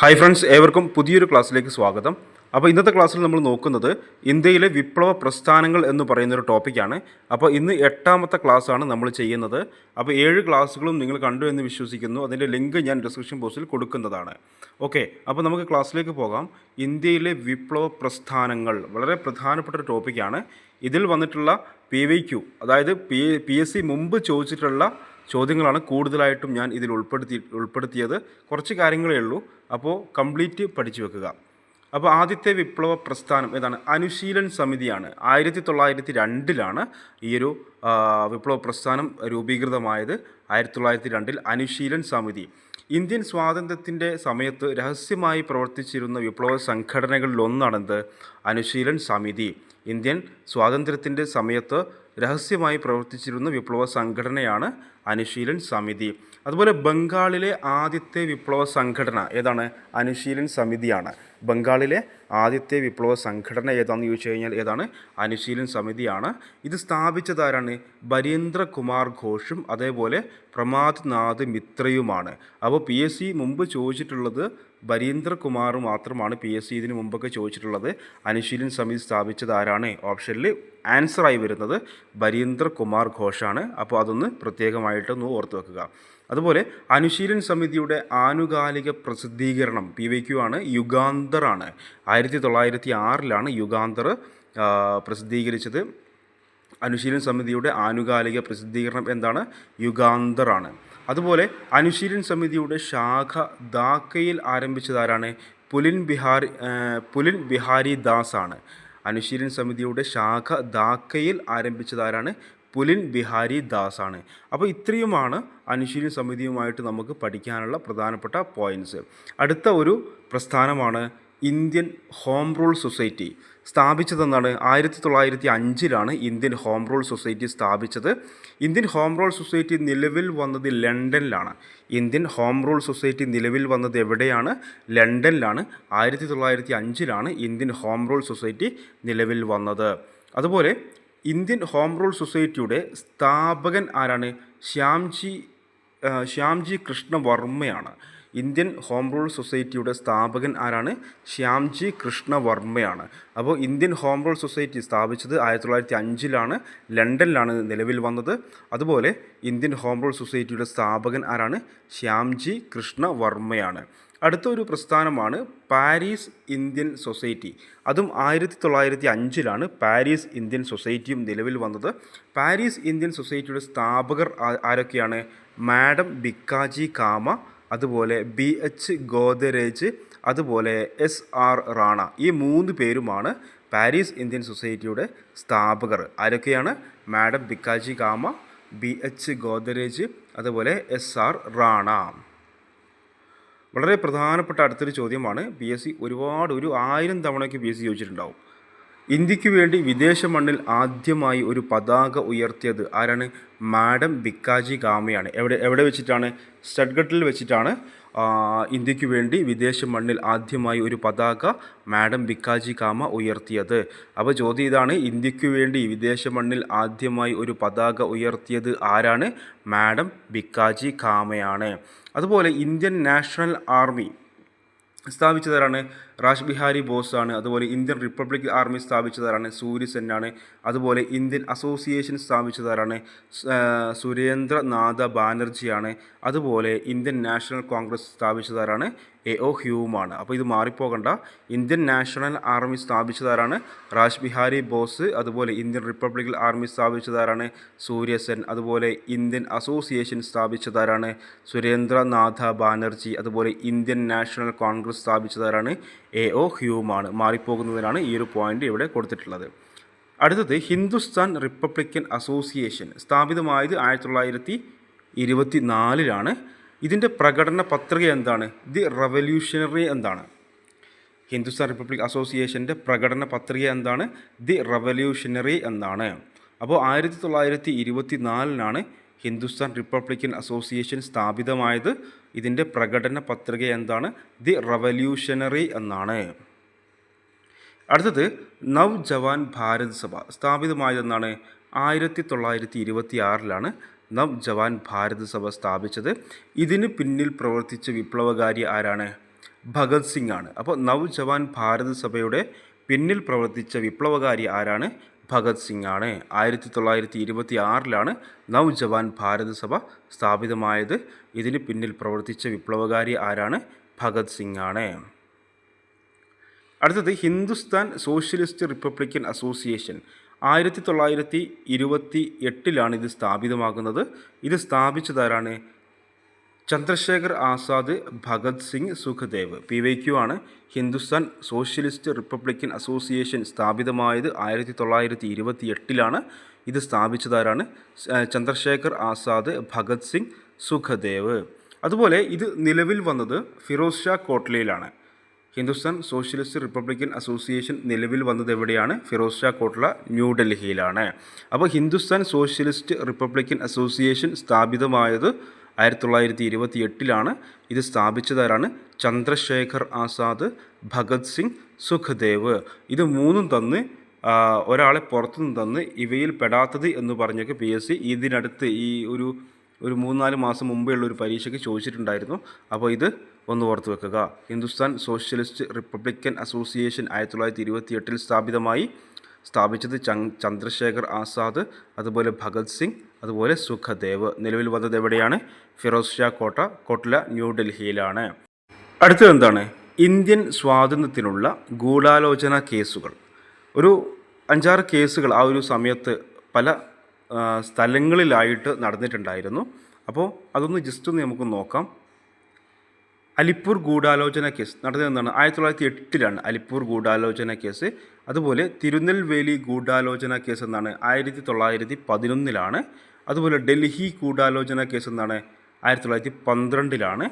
Hi friends ഏവർക്കും പുതിയൊരു ക്ലാസ്സിലേക്ക് സ്വാഗതം. അപ്പോൾ ഇന്നത്തെ ക്ലാസ്സിൽ നമ്മൾ നോക്കുന്നത് ഇന്ത്യയിലെ വിപ്ലവ പ്രസ്ഥാനങ്ങൾ എന്ന് പറയുന്നൊരു ടോപ്പിക്കാണ്. അപ്പോൾ ഇന്ന് എട്ടാമത്തെ ക്ലാസ്സാണ് നമ്മൾ ചെയ്യുന്നത്. അപ്പോൾ ഏഴ് ക്ലാസ്സുകളും നിങ്ങൾ കണ്ടു എന്ന് വിശ്വസിക്കുന്നു. അതിന്റെ ലിങ്ക് ഞാൻ ഡിസ്ക്രിപ്ഷൻ ബോക്സിൽ കൊടുക്കുന്നതാണ്. ഓക്കെ അപ്പോൾ നമുക്ക് ക്ലാസ്സിലേക്ക് പോകാം. ഇന്ത്യയിലെ വിപ്ലവ പ്രസ്ഥാനങ്ങൾ വളരെ പ്രധാനപ്പെട്ട ഒരു ടോപ്പിക്കാണ്. ഇതിൽ വന്നിട്ടുള്ള പി വൈ ക്യു അതായത് പി പി എസ് സി മുമ്പ് ചോദിച്ചിട്ടുള്ള ചോദ്യങ്ങളാണ് കൂടുതലായിട്ടും ഞാൻ ഇതിൽ ഉൾപ്പെടുത്തി ഉൾപ്പെടുത്തിയത്. കുറച്ച് കാര്യങ്ങളേ ഉള്ളൂ. അപ്പോൾ കംപ്ലീറ്റ് പഠിച്ചു വെക്കുക. അപ്പോൾ ആദ്യത്തെ വിപ്ലവ പ്രസ്ഥാനം ഏതാണ്? അനുശീലൻ സമിതിയാണ്. ആയിരത്തി തൊള്ളായിരത്തി രണ്ടിലാണ് ഈ ഒരു വിപ്ലവ പ്രസ്ഥാനം രൂപീകൃതമായത്. ആയിരത്തി തൊള്ളായിരത്തി രണ്ടിൽ അനുശീലൻ സമിതി. ഇന്ത്യൻ സ്വാതന്ത്ര്യത്തിന്റെ സമയത്ത് രഹസ്യമായി പ്രവർത്തിച്ചിരുന്ന വിപ്ലവ സംഘടനകളിലൊന്നാണെന്ത്? അനുശീലൻ സമിതി. ഇന്ത്യൻ സ്വാതന്ത്ര്യത്തിന്റെ സമയത്ത് രഹസ്യമായി പ്രവർത്തിച്ചിരുന്ന വിപ്ലവ സംഘടനയാണ് അനുശീലൻ സമിതി. അതുപോലെ ബംഗാളിലെ ആദ്യത്തെ വിപ്ലവ സംഘടന ഏതാണ്? അനുശീലൻ സമിതിയാണ്. ബംഗാളിലെ ആദ്യത്തെ വിപ്ലവ സംഘടന ഏതാണെന്ന് ചോദിച്ചു കഴിഞ്ഞാൽ ഏതാണ്? അനുശീലൻ സമിതിയാണ്. ഇത് സ്ഥാപിച്ചതാരാണ് ബരീന്ദ്ര കുമാർ ഘോഷും അതേപോലെ പ്രമാദ് നാഥ് മിത്രയുമാണ്. അപ്പോൾ പി എസ് സി മുമ്പ് ചോദിച്ചിട്ടുള്ളത് ബരീന്ദ്ര കുമാർ മാത്രമാണ് പി എസ് സി ഇതിന് മുമ്പൊക്കെ ചോദിച്ചിട്ടുള്ളത്. അനുശീലൻ സമിതി സ്ഥാപിച്ചത് ആരാണ്? ഓപ്ഷനിൽ ആൻസറായി വരുന്നത് ബരീന്ദ്ര കുമാർ ഘോഷാണ്. അപ്പോൾ അതൊന്ന് പ്രത്യേകമായിട്ടൊന്ന് ഓർത്ത് വെക്കുക. അതുപോലെ അനുശീലൻ സമിതിയുടെ ആനുകാലിക പ്രസിദ്ധീകരണം പി വൈ ക്യു ആണ് യുഗാന്തറാണ് ആയിരത്തി തൊള്ളായിരത്തി ആറിലാണ് യുഗാന്തർ പ്രസിദ്ധീകരിച്ചത്. അനുശീലൻ സമിതിയുടെ ആനുകാലിക പ്രസിദ്ധീകരണം എന്താണ്? യുഗാന്തറാണ് അതുപോലെ അനുശീലൻ സമിതിയുടെ ശാഖ ധാക്കയിൽ ആരംഭിച്ചതാരാണ് പുലിൻ ബിഹാരി പുലിൻ ബിഹാരി ദാസ് ആണ്. അനുശീലൻ സമിതിയുടെ ശാഖ ധാക്കയിൽ ആരംഭിച്ചതാരാണ് പുലിൻ ബിഹാരി ദാസ് ആണ് അപ്പോൾ ഇത്രയുമാണ് അനുശീലന സമിതിയുമായിട്ട് നമുക്ക് പഠിക്കാനുള്ള പ്രധാനപ്പെട്ട പോയിന്റ്സ് അടുത്ത ഒരു പ്രസ്ഥാനമാണ് ഇന്ത്യൻ ഹോം റൂൾ സൊസൈറ്റി. സ്ഥാപിച്ചതെന്നാണ് ആയിരത്തി തൊള്ളായിരത്തി അഞ്ചിലാണ് ഇന്ത്യൻ ഹോം റൂൾ സൊസൈറ്റി സ്ഥാപിച്ചത്. ഇന്ത്യൻ ഹോം റൂൾ സൊസൈറ്റി നിലവിൽ വന്നത് ലണ്ടനിലാണ്. ഇന്ത്യൻ ഹോം റൂൾ സൊസൈറ്റി നിലവിൽ വന്നത് എവിടെയാണ്? ലണ്ടനിലാണ്. ആയിരത്തി തൊള്ളായിരത്തി അഞ്ചിലാണ് ഇന്ത്യൻ ഹോം റൂൾ സൊസൈറ്റി നിലവിൽ വന്നത്. അതുപോലെ ഇന്ത്യൻ ഹോം റൂൾ സൊസൈറ്റിയുടെ സ്ഥാപകൻ ആരാണ്? ശ്യാംജി ശ്യാംജി ശ്യാംജി കൃഷ്ണവർമ്മയാണ് ഇന്ത്യൻ ഹോം റൂൾ സൊസൈറ്റിയുടെ സ്ഥാപകൻ ആരാണ്? ശ്യാംജി കൃഷ്ണവർമ്മയാണ് അപ്പോൾ ഇന്ത്യൻ ഹോം റൂൾ സൊസൈറ്റി സ്ഥാപിച്ചത് ആയിരത്തി തൊള്ളായിരത്തി അഞ്ചിലാണ് ലണ്ടനിലാണ് നിലവിൽ വന്നത്. അതുപോലെ ഇന്ത്യൻ ഹോം റൂൾ സൊസൈറ്റിയുടെ സ്ഥാപകൻ ആരാണ്? ശ്യാംജി കൃഷ്ണവർമ്മയാണ് അടുത്ത ഒരു പ്രസ്ഥാനമാണ് പാരീസ് ഇന്ത്യൻ സൊസൈറ്റി. അതും ആയിരത്തി തൊള്ളായിരത്തി അഞ്ചിലാണ് പാരീസ് ഇന്ത്യൻ സൊസൈറ്റിയും നിലവിൽ വന്നത്. പാരീസ് ഇന്ത്യൻ സൊസൈറ്റിയുടെ സ്ഥാപകർ ആരൊക്കെയാണ്? മാഡം ബിക്കാജി കാമ അതുപോലെ ബി എച്ച് ഗോദരേജ് അതുപോലെ എസ് ആർ റാണ. ഈ മൂന്ന് പേരുമാണ് പാരീസ് ഇന്ത്യൻ സൊസൈറ്റിയുടെ സ്ഥാപകർ. ആരൊക്കെയാണ്? Madam Bhikaji Cama B H Godrej അതുപോലെ എസ് ആർ റാണ. വളരെ പ്രധാനപ്പെട്ട അടുത്തൊരു ചോദ്യമാണ് പി എസ് സി ഒരുപാട് ഒരു ആയിരം തവണയ്ക്ക് പി എസ് സി ചോദിച്ചിട്ടുണ്ടാവും. ഇന്ത്യയ്ക്ക് വേണ്ടി വിദേശ മണ്ണിൽ ആദ്യമായി ഒരു പതാക ഉയർത്തിയത് ആരാണ്? മാഡം ബിക്കാജി ഗാമയാണ്. എവിടെ എവിടെ വെച്ചിട്ടാണ്? സ്റ്റഡ്ഗട്ടിൽ വെച്ചിട്ടാണ്. ഇന്ത്യയ്ക്ക് വേണ്ടി വിദേശ മണ്ണിൽ ആദ്യമായി ഒരു പതാക മാഡം ബിക്കാജി കാമ ഉയർത്തിയത്. അപ്പോൾ ചോദ്യം ഇതാണ് ഇന്ത്യയ്ക്ക് വേണ്ടി വിദേശ മണ്ണിൽ ആദ്യമായി ഒരു പതാക ഉയർത്തിയത് ആരാണ്? മാഡം ബിക്കാജി കാമയാണ്. അതുപോലെ ഇന്ത്യൻ നാഷണൽ ആർമി സ്ഥാപിച്ചതാരാണ്? റാഷ് ബിഹാരി ബോസ് ആണ് അതുപോലെ ഇന്ത്യൻ റിപ്പബ്ലിക് ആർമി സ്ഥാപിച്ചതാരാണ്? സൂര്യ ആണ് അതുപോലെ ഇന്ത്യൻ അസോസിയേഷൻ സ്ഥാപിച്ചതാരാണ്? സുരേന്ദ്രനാഥ ബാനർജിയാണ്. അതുപോലെ ഇന്ത്യൻ നാഷണൽ കോൺഗ്രസ് സ്ഥാപിച്ചതാരാണ്? എ ഒ ഹ്യൂമാണ് അപ്പോൾ ഇത് മാറിപ്പോകണ്ട. ഇന്ത്യൻ നാഷണൽ ആർമി സ്ഥാപിച്ചതാരാണ്? രാജ്ബിഹാരി ബോസ് അതുപോലെ ഇന്ത്യൻ റിപ്പബ്ലിക്കൽ ആർമി സ്ഥാപിച്ചതാരാണ്? സൂര്യസെൻ അതുപോലെ ഇന്ത്യൻ അസോസിയേഷൻ സ്ഥാപിച്ചതാരാണ്? സുരേന്ദ്രനാഥ ബാനർജി അതുപോലെ ഇന്ത്യൻ നാഷണൽ കോൺഗ്രസ് സ്ഥാപിച്ചതാരാണ്? എ ഒ ഹ്യൂമാണ് മാറിപ്പോകുന്നതിനാണ് ഈ ഒരു പോയിന്റ് ഇവിടെ കൊടുത്തിട്ടുള്ളത്. അടുത്തത് ഹിന്ദുസ്ഥാൻ റിപ്പബ്ലിക്കൻ അസോസിയേഷൻ സ്ഥാപിതമായത് ആയിരത്തി തൊള്ളായിരത്തി ഇരുപത്തി നാലിലാണ് ഇതിന്റെ പ്രകടന പത്രിക എന്താണ്? ദി റവല്യൂഷണറി എന്താണ്? ഹിന്ദുസ്ഥാൻ റിപ്പബ്ലിക് അസോസിയേഷന്റെ പ്രകടന പത്രിക എന്താണ്? ദി റവല്യൂഷണറി എന്നാണ്. അപ്പോൾ ആയിരത്തി തൊള്ളായിരത്തി ഇരുപത്തി നാലിനാണ് ഹിന്ദുസ്ഥാൻ റിപ്പബ്ലിക്കൻ അസോസിയേഷൻ സ്ഥാപിതമായത്. ഇതിന്റെ പ്രകടന പത്രിക എന്താണ്? ദി റവല്യൂഷണറി എന്നാണ്. അടുത്തത് നവ് ജവാൻ ഭാരത് സഭ സ്ഥാപിതമായതെന്നാണ്. ആയിരത്തി തൊള്ളായിരത്തി ഇരുപത്തി ആറിലാണ് നവ് ജവാൻ ഭാരത് സഭ സ്ഥാപിച്ചത്. ഇതിന് പിന്നിൽ പ്രവർത്തിച്ച വിപ്ലവകാരി ആരാണ്? ഭഗത് സിംഗ് ആണ്. അപ്പോൾ നവ് ജവാൻ ഭാരത് സഭയുടെ പിന്നിൽ പ്രവർത്തിച്ച വിപ്ലവകാരി ആരാണ്? ഭഗത് സിംഗ് ആണ്. ആയിരത്തി തൊള്ളായിരത്തി ഇരുപത്തി ആറിലാണ് നവ് ജവാൻ ഭാരത് സഭ സ്ഥാപിതമായത്. ഇതിന് പിന്നിൽ പ്രവർത്തിച്ച വിപ്ലവകാരി ആരാണ്? ഭഗത് സിംഗ് ആണ്. അടുത്തത് ഹിന്ദുസ്ഥാൻ സോഷ്യലിസ്റ്റ് റിപ്പബ്ലിക്കൻ അസോസിയേഷൻ. ആയിരത്തി തൊള്ളായിരത്തി ഇരുപത്തി എട്ടിലാണ് ഇത് സ്ഥാപിതമാകുന്നത്. ഇത് സ്ഥാപിച്ചതാരാണ്? Chandrashekhar Azad Bhagat Singh Sukhdev. P Y Q ആണ്. ഹിന്ദുസ്ഥാൻ സോഷ്യലിസ്റ്റ് റിപ്പബ്ലിക്കൻ അസോസിയേഷൻ സ്ഥാപിതമായത് ആയിരത്തി തൊള്ളായിരത്തി ഇരുപത്തി എട്ടിലാണ് ഇത് സ്ഥാപിച്ചതാരാണ്? ചന്ദ്രശേഖർ ആസാദ് ഭഗത് സിംഗ് സുഖദേവ്. അതുപോലെ ഇത് നിലവിൽ വന്നത് ഫിറോസ് ഷാ കോട്ട്ലയിലാണ് ഹിന്ദുസ്ഥാൻ സോഷ്യലിസ്റ്റ് റിപ്പബ്ലിക്കൻ അസോസിയേഷൻ നിലവിൽ വന്നത് എവിടെയാണ്? ഫിറോസ് ഷാ കോട്ട്ല ന്യൂഡൽഹിയിലാണ് അപ്പോൾ ഹിന്ദുസ്ഥാൻ സോഷ്യലിസ്റ്റ് റിപ്പബ്ലിക്കൻ അസോസിയേഷൻ സ്ഥാപിതമായത് ആയിരത്തി തൊള്ളായിരത്തി ഇരുപത്തി എട്ടിലാണ് ഇത് സ്ഥാപിച്ചതാരാണ്? ചന്ദ്രശേഖർ ആസാദ് ഭഗത് സിംഗ് സുഖദേവ്. ഇത് മൂന്നും തന്ന് ഒരാളെ പുറത്തുനിന്ന് തന്ന് ഇവയിൽ പെടാത്തത് എന്ന് പറഞ്ഞൊക്കെ പി എസ് സി ഇതിനടുത്ത് ഈ ഒരു ഒരു മൂന്ന് നാല് മാസം മുമ്പേ ഉള്ള ഒരു പരീക്ഷയ്ക്ക് ചോദിച്ചിട്ടുണ്ടായിരുന്നു. അപ്പോൾ ഇത് ഒന്ന് ഓർത്ത് വെക്കുക. ഹിന്ദുസ്ഥാൻ സോഷ്യലിസ്റ്റ് റിപ്പബ്ലിക്കൻ അസോസിയേഷൻ ആയിരത്തി തൊള്ളായിരത്തി ഇരുപത്തി എട്ടിൽ സ്ഥാപിതമായി സ്ഥാപിച്ചത് ചന്ദ്രശേഖർ ആസാദ് അതുപോലെ ഭഗത് സിംഗ് അതുപോലെ സുഖദേവ്. നിലവിൽ വന്നത് എവിടെയാണ്? ഫിറോസ് ഷാ കോട്ട കോട്ട്ല ന്യൂഡൽഹിയിലാണ് അടുത്തത് എന്താണ്? ഇന്ത്യൻ സ്വാതന്ത്ര്യത്തിനുള്ള ഗൂഢാലോചന കേസുകൾ. ഒരു അഞ്ചാറ് കേസുകൾ ആ ഒരു സമയത്ത് പല സ്ഥലങ്ങളിലായിട്ട് നടന്നിട്ടുണ്ടായിരുന്നു. അപ്പോൾ അതൊന്ന് ജസ്റ്റ് ഒന്ന് നമുക്ക് നോക്കാം. അലിപ്പൂർ ഗൂഢാലോചന കേസ് നടന്നത് എന്താണ്? ആയിരത്തി തൊള്ളായിരത്തി എട്ടിലാണ് അലിപ്പൂർ ഗൂഢാലോചന കേസ്. അതുപോലെ തിരുനെൽവേലി ഗൂഢാലോചന കേസ് എന്നാണ് ആയിരത്തി തൊള്ളായിരത്തി പതിനൊന്നിലാണ് അതുപോലെ ഡൽഹി ഗൂഢാലോചന കേസ് എന്നാണ് ആയിരത്തി തൊള്ളായിരത്തി പന്ത്രണ്ടിലാണ്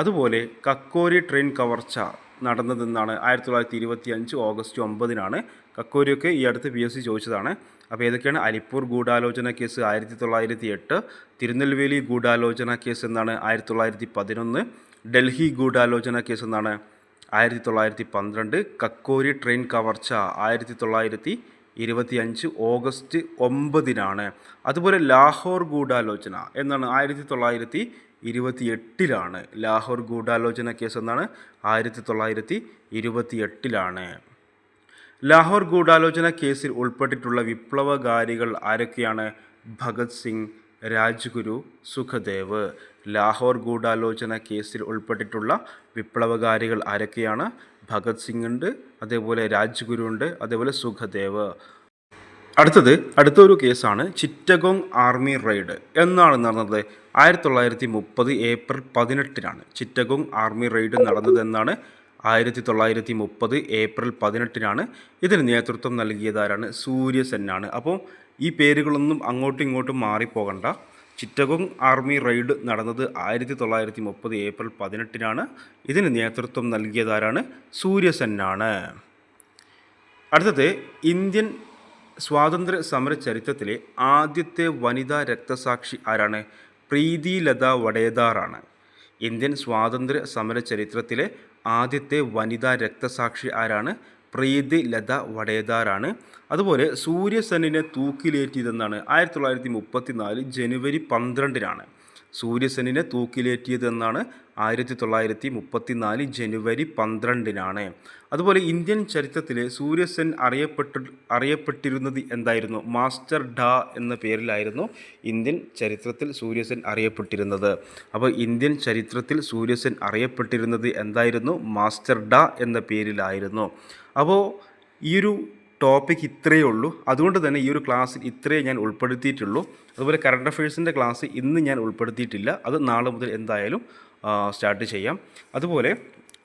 അതുപോലെ കക്കോരി ട്രെയിൻ കവർച്ച നടന്നതെന്നാണ് ആയിരത്തി തൊള്ളായിരത്തി ഇരുപത്തി അഞ്ച് ഓഗസ്റ്റ് ഒമ്പതിനാണ് കക്കോരിയൊക്കെ ഈ അടുത്ത് പി എസ് സി ചോദിച്ചതാണ്. അപ്പോൾ ഏതൊക്കെയാണ് അലിപ്പൂർ ഗൂഢാലോചന കേസ് ആയിരത്തി തൊള്ളായിരത്തി എട്ട് തിരുനെൽവേലി ഗൂഢാലോചന കേസ് എന്നാണ് ആയിരത്തി തൊള്ളായിരത്തി പതിനൊന്ന് ഡൽഹി ഗൂഢാലോചന കേസ് എന്നാണ് ആയിരത്തി തൊള്ളായിരത്തി പന്ത്രണ്ട് കക്കോരി ട്രെയിൻ കവർച്ച ആയിരത്തി തൊള്ളായിരത്തി ഇരുപത്തി അഞ്ച് ഓഗസ്റ്റ് ഒമ്പതിനാണ്. അതുപോലെ ലാഹോർ ഗൂഢാലോചന എന്നാണ് ആയിരത്തി തൊള്ളായിരത്തി ഇരുപത്തി എട്ടിലാണ് ലാഹോർ ഗൂഢാലോചന കേസ് എന്നാണ് ആയിരത്തി തൊള്ളായിരത്തി ഇരുപത്തി എട്ടിലാണ് ലാഹോർ ഗൂഢാലോചന കേസിൽ ഉൾപ്പെട്ടിട്ടുള്ള വിപ്ലവകാരികൾ ആരൊക്കെയാണ്? ഭഗത് സിംഗ് രാജ്ഗുരു സുഖദേവ്. ലാഹോർ ഗൂഢാലോചന കേസിൽ ഉൾപ്പെട്ടിട്ടുള്ള വിപ്ലവകാരികൾ ആരൊക്കെയാണ്? ഭഗത് സിംഗ് ഉണ്ട് അതേപോലെ രാജ്ഗുരു ഉണ്ട് അതേപോലെ സുഖദേവ്. അടുത്തത് അടുത്തൊരു കേസാണ് ചിറ്റഗോങ് ആർമി റെയ്ഡ്. എന്നാണ് നടന്നത്. ആയിരത്തി തൊള്ളായിരത്തി മുപ്പത് ഏപ്രിൽ പതിനെട്ടിനാണ് ചിറ്റഗോങ് ആർമി റെയ്ഡ് നടന്നത് എന്നാണ് ആയിരത്തി തൊള്ളായിരത്തി മുപ്പത് ഏപ്രിൽ പതിനെട്ടിനാണ് ഇതിന് നേതൃത്വം നൽകിയതാരാണ് സൂര്യസെന്നാണ് അപ്പോൾ ഈ പേരുകളൊന്നും അങ്ങോട്ടും ഇങ്ങോട്ടും മാറിപ്പോകണ്ട. ചിറ്റഗോങ് ആർമി റെയ്ഡ് നടന്നത് ആയിരത്തി തൊള്ളായിരത്തി മുപ്പത് ഏപ്രിൽ പതിനെട്ടിനാണ് ഇതിന് നേതൃത്വം നൽകിയതാരാണ് സൂര്യസെന്നാണ് അടുത്തത് ഇന്ത്യൻ സ്വാതന്ത്ര്യ സമര ചരിത്രത്തിലെ ആദ്യത്തെ വനിതാ രക്തസാക്ഷി ആരാണ്? പ്രീതി ലത വഡേദാറാണ്. ഇന്ത്യൻ സ്വാതന്ത്ര്യ സമര ചരിത്രത്തിലെ ആദ്യത്തെ വനിതാ രക്തസാക്ഷി ആരാണ്? പ്രീതി ലത വടേദാറാണ് അതുപോലെ സൂര്യസെന്നിനെ തൂക്കിലേറ്റിയതെന്നാണ്. ആയിരത്തി തൊള്ളായിരത്തി മുപ്പത്തി നാല് ജനുവരി പന്ത്രണ്ടിനാണ്. സൂര്യസെന്നിനെ തൂക്കിലേറ്റിയതെന്നാണ് ആയിരത്തി തൊള്ളായിരത്തി മുപ്പത്തി നാല് ജനുവരി പന്ത്രണ്ടിനാണ്. അതുപോലെ ഇന്ത്യൻ ചരിത്രത്തിൽ സൂര്യസെൻ അറിയപ്പെട്ട അറിയപ്പെട്ടിരുന്നത് എന്തായിരുന്നു? മാസ്റ്റർ ഡ എന്ന പേരിലായിരുന്നു ഇന്ത്യൻ ചരിത്രത്തിൽ സൂര്യസെൻ അറിയപ്പെട്ടിരുന്നത്. അപ്പോൾ ഇന്ത്യൻ ചരിത്രത്തിൽ സൂര്യസെൻ അറിയപ്പെട്ടിരുന്നത് എന്തായിരുന്നു? മാസ്റ്റർ ഡ എന്ന പേരിലായിരുന്നു. അപ്പോൾ ഈ ഒരു ടോപ്പിക് ഇത്രയേ ഉള്ളൂ. അതുകൊണ്ട് തന്നെ ഈ ഒരു ക്ലാസ്സിൽ ഇത്രയേ ഞാൻ ഉൾപ്പെടുത്തിയിട്ടുള്ളൂ. അതുപോലെ കറണ്ട് അഫയേഴ്സിന്റെ ക്ലാസ് ഇന്ന് ഞാൻ ഉൾപ്പെടുത്തിയിട്ടില്ല. അത് നാളെ മുതൽ എന്തായാലും സ്റ്റാർട്ട് ചെയ്യാം. അതുപോലെ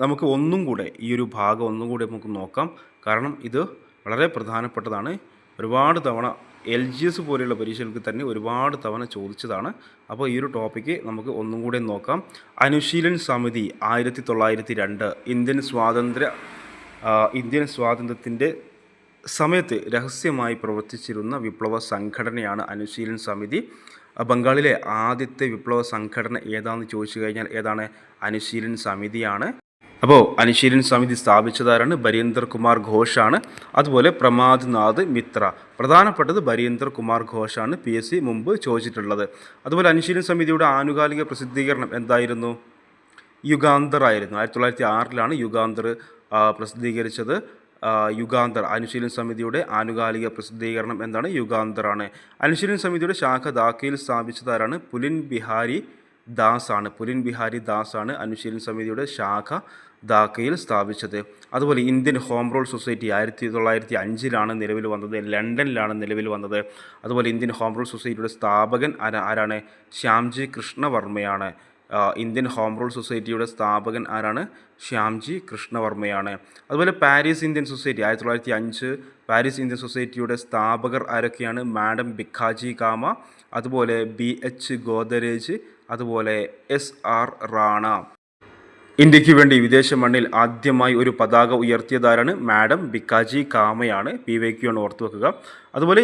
നമുക്ക് ഒന്നും കൂടെ ഈ ഒരു ഭാഗം ഒന്നും കൂടെ നമുക്ക് നോക്കാം. കാരണം ഇത് വളരെ പ്രധാനപ്പെട്ടതാണ്. ഒരുപാട് തവണ എൽ ജി എസ് പോലെയുള്ള പരീക്ഷകൾക്ക് തന്നെ ഒരുപാട് തവണ ചോദിച്ചതാണ്. അപ്പോൾ ഈ ഒരു ടോപ്പിക്ക് നമുക്ക് ഒന്നും കൂടെ നോക്കാം. അനുശീലൻ സമിതി ആയിരത്തി തൊള്ളായിരത്തി രണ്ട് ഇന്ത്യൻ സ്വാതന്ത്ര്യ ഇന്ത്യൻ സ്വാതന്ത്ര്യത്തിന്റെ സമയത്ത് രഹസ്യമായി പ്രവർത്തിച്ചിരുന്ന വിപ്ലവ സംഘടനയാണ് അനുശീലൻ സമിതി. ബംഗാളിലെ ആദ്യത്തെ വിപ്ലവ സംഘടന ഏതാണെന്ന് ചോദിച്ചു കഴിഞ്ഞാൽ ഏതാണ്? അനുശീലൻ സമിതിയാണ്. അപ്പോൾ അനുശീലൻ സമിതി സ്ഥാപിച്ചതാരാണ്? ബരീന്ദർ കുമാർ ഘോഷാണ്. അതുപോലെ പ്രമാദ് നാഥ് മിത്ര. പ്രധാനപ്പെട്ടത് ബരീന്ദർ കുമാർ ഘോഷാണ് പി എസ് സി മുമ്പ് ചോദിച്ചിട്ടുള്ളത്. അതുപോലെ അനുശീലൻ സമിതിയുടെ ആനുകാലിക പ്രസിദ്ധീകരണം എന്തായിരുന്നു? യുഗാന്തർ ആയിരുന്നു. ആയിരത്തി തൊള്ളായിരത്തി ആറിലാണ് യുഗാന്തർ പ്രസിദ്ധീകരിച്ചത്. യുഗാന്തർ. അനുശീലൻ സമിതിയുടെ ആനുകാലിക പ്രസിദ്ധീകരണം എന്താണ്? യുഗാന്തറാണ്. അനുശീലൻ സമിതിയുടെ ശാഖ ധാക്കയിൽ സ്ഥാപിച്ചതാരാണ്? പുലിൻ ബിഹാരി ദാസ് ആണ് പുലിൻ ബിഹാരി ദാസ് ആണ് അനുശീലൻ സമിതിയുടെ ശാഖ ധാക്കയിൽ സ്ഥാപിച്ചത്. അതുപോലെ ഇന്ത്യൻ ഹോം റൂൾ സൊസൈറ്റി ആയിരത്തി തൊള്ളായിരത്തി അഞ്ചിലാണ് നിലവിൽ വന്നത്. ലണ്ടനിലാണ് നിലവിൽ വന്നത്. അതുപോലെ ഇന്ത്യൻ ഹോം റൂൾ സൊസൈറ്റിയുടെ സ്ഥാപകൻ ആരാ ആരാണ്? ശ്യാംജി കൃഷ്ണവർമ്മയാണ്. ഇന്ത്യൻ ഹോം റൂൾ സൊസൈറ്റിയുടെ സ്ഥാപകൻ ആരാണ്? ശ്യാംജി കൃഷ്ണവർമ്മയാണ്. അതുപോലെ പാരീസ് ഇന്ത്യൻ സൊസൈറ്റി ആയിരത്തി തൊള്ളായിരത്തി അഞ്ച് പാരീസ് ഇന്ത്യൻ സൊസൈറ്റിയുടെ സ്ഥാപകർ ആരൊക്കെയാണ്? മാഡം ബിഖാജി കാമ അതുപോലെ ബി എച്ച് ഗോദരേജ് അതുപോലെ എസ് ആർ റാണ. ഇന്ത്യയ്ക്ക് വേണ്ടി വിദേശ മണ്ണിൽ ആദ്യമായി ഒരു പതാക ഉയർത്തിയതാരാണ്? മാഡം ബിക്കാജി കാമയാണ്. പി വൈ ക്യു ആണ് ഓർത്തു വെക്കുക. അതുപോലെ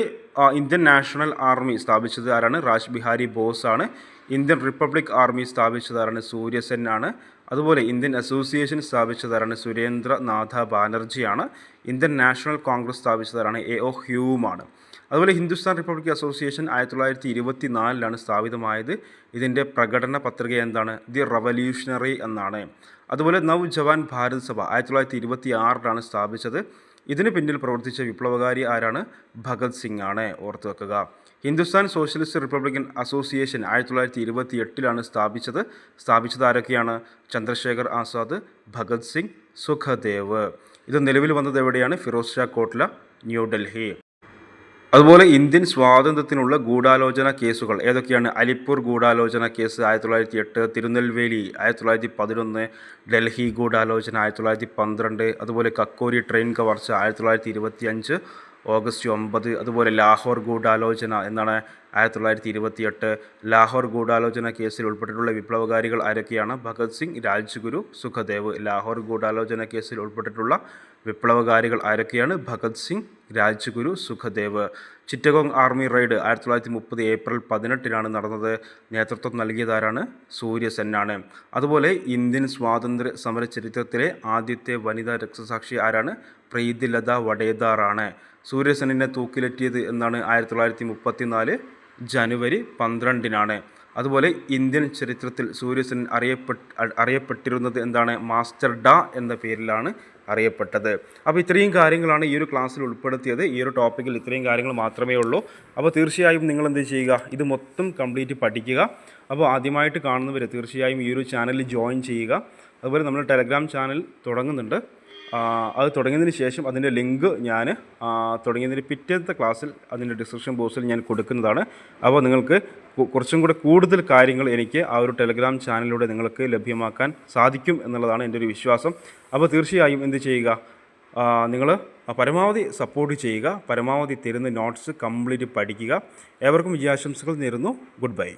ഇന്ത്യൻ നാഷണൽ ആർമി സ്ഥാപിച്ചത് ആരാണ്? രാജ് ബിഹാരി ബോസ് ആണ്. ഇന്ത്യൻ റിപ്പബ്ലിക് ആർമി സ്ഥാപിച്ചതാരാണ് സൂര്യസെൻ ആണ്. അതുപോലെ ഇന്ത്യൻ അസോസിയേഷൻ സ്ഥാപിച്ചതാരാണ് സുരേന്ദ്രനാഥ ബാനർജിയാണ്. ഇന്ത്യൻ നാഷണൽ കോൺഗ്രസ് സ്ഥാപിച്ചതാരാണ് എ ഒ ഹ്യൂമാണ് അതുപോലെ ഹിന്ദുസ്ഥാൻ റിപ്പബ്ലിക് അസോസിയേഷൻ ആയിരത്തി തൊള്ളായിരത്തി ഇരുപത്തി നാലിലാണ് സ്ഥാപിതമായത്. ഇതിന്റെ പ്രകടന പത്രിക എന്താണ്? ദി റവല്യൂഷണറി എന്നാണ്. അതുപോലെ നവ് ജവാൻ ഭാരത് സഭ ആയിരത്തി തൊള്ളായിരത്തി ഇരുപത്തി ആറിലാണ് സ്ഥാപിച്ചത്. ഇതിന് പിന്നിൽ പ്രവർത്തിച്ച വിപ്ലവകാരി ആരാണ്? ഭഗത് സിംഗ് ആണ്. ഓർത്തു വെക്കുക. ഹിന്ദുസ്ഥാൻ സോഷ്യലിസ്റ്റ് റിപ്പബ്ലിക്കൻ അസോസിയേഷൻ ആയിരത്തി തൊള്ളായിരത്തി ഇരുപത്തി എട്ടിലാണ് സ്ഥാപിച്ചത്. സ്ഥാപിച്ചത് ആരൊക്കെയാണ്? ചന്ദ്രശേഖർ ആസാദ് ഭഗത് സിംഗ് സുഖദേവ്. ഇത് നിലവിൽ വന്നത് എവിടെയാണ്? ഫിറോസ് ഷാ കോട്ട്ല ന്യൂഡൽഹി അതുപോലെ ഇന്ത്യൻ സ്വാതന്ത്ര്യത്തിനുള്ള ഗൂഢാലോചന കേസുകൾ ഏതൊക്കെയാണ്? അലിപ്പൂർ ഗൂഢാലോചന കേസ് ആയിരത്തി തൊള്ളായിരത്തി എട്ട് തിരുനെൽവേലി ആയിരത്തി തൊള്ളായിരത്തി പതിനൊന്ന് ഡൽഹി ഗൂഢാലോചന ആയിരത്തി തൊള്ളായിരത്തി പന്ത്രണ്ട് അതുപോലെ കക്കോരി ട്രെയിൻ കവർച്ച ആയിരത്തി തൊള്ളായിരത്തി ഇരുപത്തി അഞ്ച് ഓഗസ്റ്റ് ഒമ്പത് അതുപോലെ ലാഹോർ ഗൂഢാലോചന എന്നാണ് ആയിരത്തി തൊള്ളായിരത്തി ഇരുപത്തി എട്ട് ലാഹോർ ഗൂഢാലോചന കേസിൽ ഉൾപ്പെട്ടിട്ടുള്ള വിപ്ലവകാരികൾ ആരൊക്കെയാണ്? ഭഗത് സിംഗ് രാജ്ഗുരു സുഖദേവ്. ലാഹോർ ഗൂഢാലോചന കേസിൽ ഉൾപ്പെട്ടിട്ടുള്ള വിപ്ലവകാരികൾ ആരൊക്കെയാണ്? ഭഗത് സിംഗ് രാജ്ഗുരു സുഖദേവ്. ചിറ്റഗോങ് ആർമി റൈഡ് ആയിരത്തി തൊള്ളായിരത്തി മുപ്പത് ഏപ്രിൽ പതിനെട്ടിനാണ് നടന്നത്. നേതൃത്വം നൽകിയതാരാണ്? സൂര്യസെന്നാണ്. അതുപോലെ ഇന്ത്യൻ സ്വാതന്ത്ര്യ സമര ചരിത്രത്തിലെ ആദ്യത്തെ വനിതാ രക്തസാക്ഷി ആരാണ്? പ്രീതിലത വടേദാറാണ് സൂര്യസെന്നിനെ തൂക്കിലെറ്റിയത് എന്നാണ് ആയിരത്തി തൊള്ളായിരത്തി മുപ്പത്തി നാല് ജനുവരി പന്ത്രണ്ടിനാണ്. അതുപോലെ ഇന്ത്യൻ ചരിത്രത്തിൽ സൂര്യസെൻ അറിയപ്പെട്ട് അറിയപ്പെട്ടിരുന്നത് എന്താണ്? മാസ്റ്റർ ഡ എന്ന പേരിലാണ് അറിയപ്പെട്ടത്. അപ്പോൾ ഇത്രയും കാര്യങ്ങളാണ് ഈ ഒരു ക്ലാസ്സിൽ ഉൾപ്പെടുത്തിയത്. ഈ ഒരു ടോപ്പിക്കിൽ ഇത്രയും കാര്യങ്ങൾ മാത്രമേ ഉള്ളൂ. അപ്പോൾ തീർച്ചയായും നിങ്ങൾ എന്ത് ചെയ്യുക? ഇത് മൊത്തം കംപ്ലീറ്റ് പഠിക്കുക. അപ്പോൾ ആദ്യമായിട്ട് കാണുന്നവർ തീർച്ചയായും ഈ ഒരു ചാനലിൽ ജോയിൻ ചെയ്യുക. അതുപോലെ നമ്മൾ ടെലഗ്രാം ചാനൽ തുടങ്ങുന്നുണ്ട്. അത് തുടങ്ങിയതിന് ശേഷം അതിന്റെ ലിങ്ക് ഞാൻ തുടങ്ങിയതിന് പിറ്റേത്തെ ക്ലാസ്സിൽ അതിന്റെ ഡിസ്ക്രിപ്ഷൻ ബോക്സിൽ ഞാൻ കൊടുക്കുന്നതാണ്. അപ്പോൾ നിങ്ങൾക്ക് കുറച്ചും കൂടെ കൂടുതൽ കാര്യങ്ങൾ എനിക്ക് ആ ഒരു ടെലഗ്രാം ചാനലിലൂടെ നിങ്ങൾക്ക് ലഭ്യമാക്കാൻ സാധിക്കും എന്നുള്ളതാണ് എന്റെ ഒരു വിശ്വാസം. അപ്പോൾ തീർച്ചയായും എന്ത് ചെയ്യുക? നിങ്ങൾ പരമാവധി സപ്പോർട്ട് ചെയ്യുക പരമാവധി തരുന്ന നോട്ട്സ് കംപ്ലീറ്റ് പഠിക്കുക. ഏവർക്കും വിജയാശംസകൾ നേരുന്നു. Good bye.